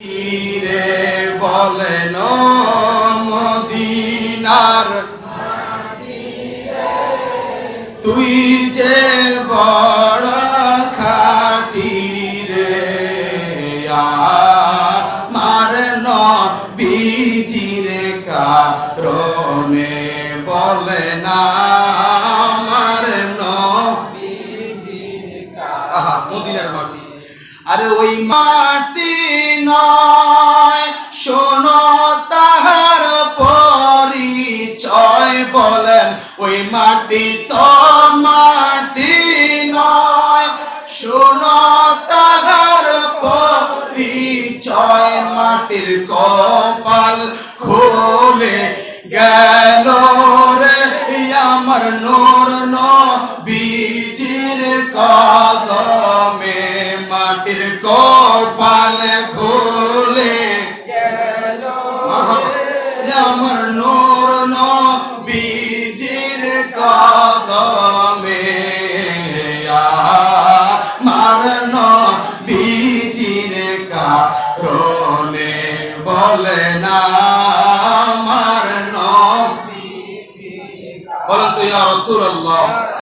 রে বলেন মদিনার তুই যে বড় খাটি রে, আমার নবীজির কারণে বলে না, আমার মদিনার মাটি। আরে ওই মাটি নয়, শোনো তাহার পরিচয় বলেন, ওই মাটি তো মাটি নয়। শোনো তাহার পরিচয়, মাটির কপাল খোলে গেল রে, আমার নোর কপাল খোলে গেল আমার নোর নবীজির কদমে। আমার নবীজির কারণে বলে না আমার নবী বলেন তো ইয়া রাসূলুল্লাহ।